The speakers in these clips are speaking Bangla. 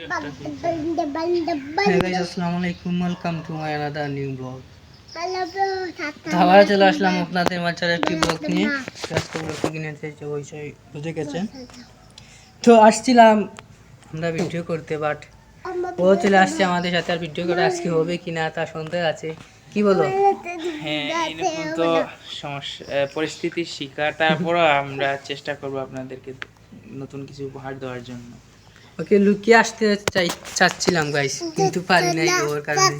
Hey guys, আসসালামু আলাইকুম welcome to my another new vlog আবার চলে আসলাম আপনাদের মাঝে একটি ব্লগ নিয়ে। আজকে ব্লগটি ওই সেই বুঝে গেছেন? তো আসছিলাম আমরা ভিডিও করতে বাট ও চলে আসছে আমাদের সাথে। আর ভিডিও করে আজকে হবে কিনা তা সন্দেহ আছে। কি বলো? হ্যাঁ এরকম তো সমস্যা পরিস্থিতির শিকার। তারপরও আমরা চেষ্টা করব আপনাদেরকে নতুন কিছু উপহার দেওয়ার জন্য। ওকে লুকিয়ে আসতে চাই চাচ্ছিলাম গাইস কিন্তু পারি নাই ওর কারণে।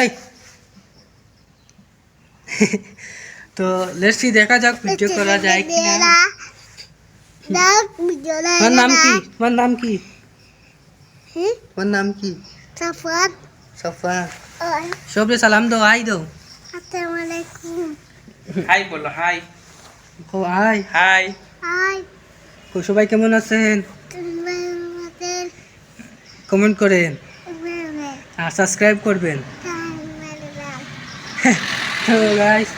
এই! তো লেটসি দেখা যাক ভিডিও করা যায় কিনা। তোমার নাম কি? তোমার নাম কি? তোমার নাম কি? সফা। সবরে সালাম দাও আই দাও। হাই বলো হাই। ও আই হাই। ও সবাই কেমন আছেন? কমেন্ট করেন। আর সাবস্ক্রাইব করবেন। তো গাইস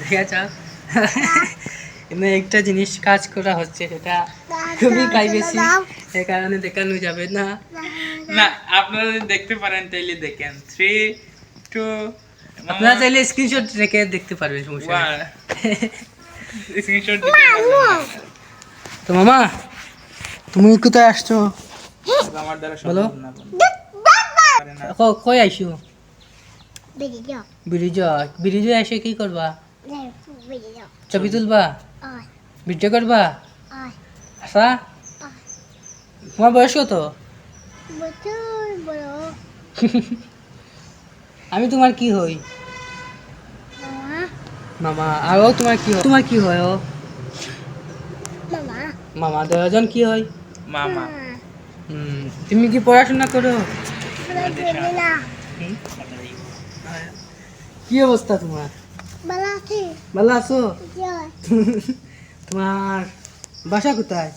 দেখা যাক এখানে একটা জিনিস কাজ করা হচ্ছে সেটা খুবই প্রাইভেসি এ কারণে দেখানো যাবে না। না আপনারা দেখতে পারেন তাইলে দেখেন। থ্রি টু আপনারা চাইলে স্ক্রিনশট রেখে দেখতে পারবেন সমস্যা স্ক্রিনশট তো মামা তুমি কোথায় আসছো? আমার দ্বারা সম্ভব না পারে না। ক- কই আইসো? ব্রিজ ব্রিজে এসে কি করবা? ছবি তুলবা? ভিডিও করবা? আসা? তোমার বয়স কত? আমি তোমার কি হই? মামা। আর ও তোমার কি হয় তোমার কি হয় ও? মামা। দুজন কি হয়? মামা। হুম, তুমি কি পড়াশোনা করো? কি অবস্থা তোমার? ভালো আছো। তোমার বাসা কোথায়?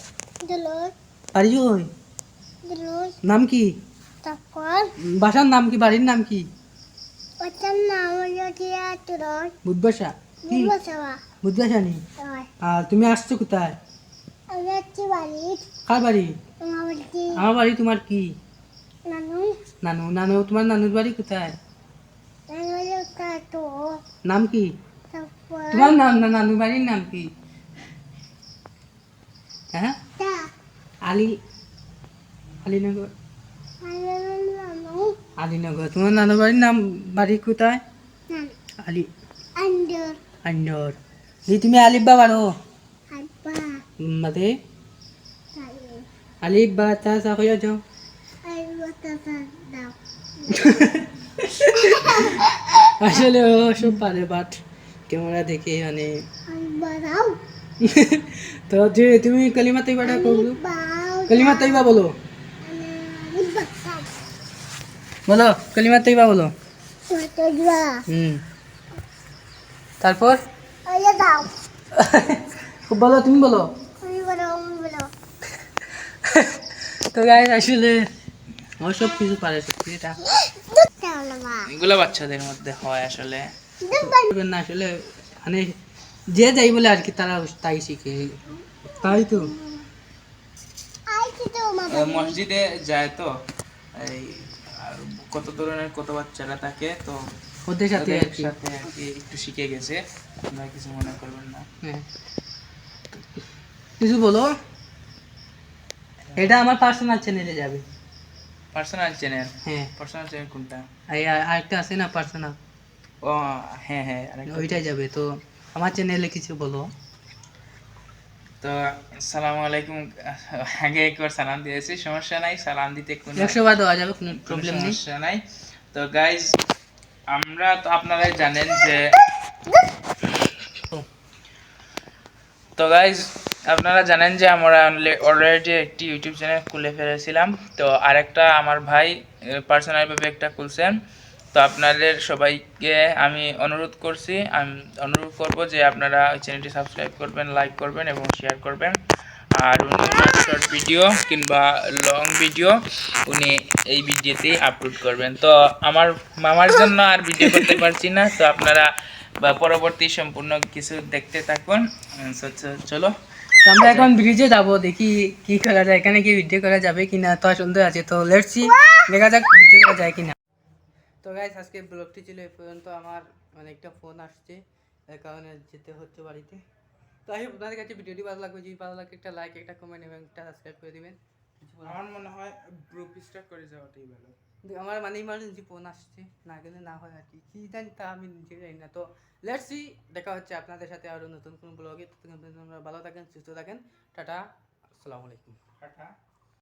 বাড়ি ওই নাম কি? বাসার নাম কি বাড়ির নাম কি? বুধবাসা। বুধবাসা নেই আর তুমি আসছো কোথায়? কার বাড়ি? আমার বাড়ি তোমার কি? নানু। নানু তোমার নানুর বাড়ি কোথায়? নাম কি? তোমার নাম না নানুর বাড়ির নাম কি? হ্যাঁ? আলি আলিনগর। আলিনগর তোমার নানুর বাড়ির নাম বাড়ি কোথায়? আলি। আন্ডর। দি তুমি আলিফ বা পারো মাতে আলিফ বা তা চা কইয়া যাও আসলে ও সব পারে বাট ক্যামেরা দেখে মানে তো যে তুমি কালিমা তৈবাটা করল কালিমা তৈবা বলো বলো কালিমা তৈবা বলো হুম তারপর খুব বলো তুমি বলো তো গাই আসলে ও সব কিছু পারে সত্যি এটা এগুলো বাচ্চাদের মধ্যে হয় আসলে। না আসলে মানে যে যাই বলে আর কি তারা তাই শিখে। তাই তো? মসজিদে যায় তো এই আর কত ধরনের কত বাচ্চারা থাকে তো ওদের সাথে সাথে আর কি একটু শিখে গেছে আপনারা কিছু মনে করবেন না। হ্যাঁ। কিছু বলো? এটা আমার পার্সোনাল চ্যানেলে যাবে। পার্সোনাল চ্যানেল হ্যাঁ। পার্সোনাল চ্যানেল কোনটা? আর- আরেকটা আছে না পার্সোনাল ও হ্যাঁ হ্যাঁ আরেকটা। ওইটাই যাবে। তো আমার চ্যানেলে কিছু বলো। তো আসসালামু আলাইকুম। আগে একবার সালাম দিয়েছি সমস্যা নাই সালাম দিতে কোনো একশো বার দেওয়া যাবে কোনো কোনো প্রবলেম নেই। সমস্যা নাই। তো গাইজ আমরা তো আপনারাই জানেন যে তো গাইজ আপনারা জানেন যে আমরা অলরেডি একটি ইউটিউব চ্যানেল খুলে ফেলেছিলাম। তো আরেকটা আমার ভাই পার্সোনালভাবে একটা খুলছেন। তো আপনাদের সবাইকে আমি অনুরোধ করছি, আমি অনুরোধ করব যে আপনারা ওই চ্যানেলটি সাবস্ক্রাইব করবেন লাইক করবেন এবং শেয়ার করবেন। আর উনি শর্ট ভিডিও কিংবা লং ভিডিও উনি এই ভিডিওতেই আপলোড করবেন। তো আমার মামার জন্য আর ভিডিও করতে পারছি না। তো আপনারা বা পরবর্তী সম্পূর্ণ কিছু দেখতে থাকুন। চলো। আমরা এখন ব্রিজে যাব, দেখি কি করা যায়, এখানে কি ভিডিও করা যাবে কিনা, তো সুন্দর আছে, তো লেটস সি দেখা যাক ভিডিও করা যায় কিনা। তো গাইস আজকে ব্লগটি ছিল এই পর্যন্ত, আমার অনেকটা ফোন আসছে, এর কারণে যেতে হচ্ছে বাড়িতে। তো আমি আপনাদের কাছে ভিডিওটি ভালো লাগবে, যদি ভালো লাগে একটা লাইক একটা কমেন্ট এবং একটা সাবস্ক্রাইব করে দিবেন। আমার মনে হয় গ্রুপ স্টার্ট করে যাওয়াটাই ভালো। আমার মানে ইমার্জেন্সি ফোন আসছে। না গেলে না হয় আর কি। কী জানি তা আমি নিজে জানি না। তো লেটস সি দেখা হচ্ছে আপনাদের সাথে আরও নতুন কোনো ব্লগে ভালো থাকেন, সুস্থ থাকেন। টাটা, আসসালামু আলাইকুম। টাটা।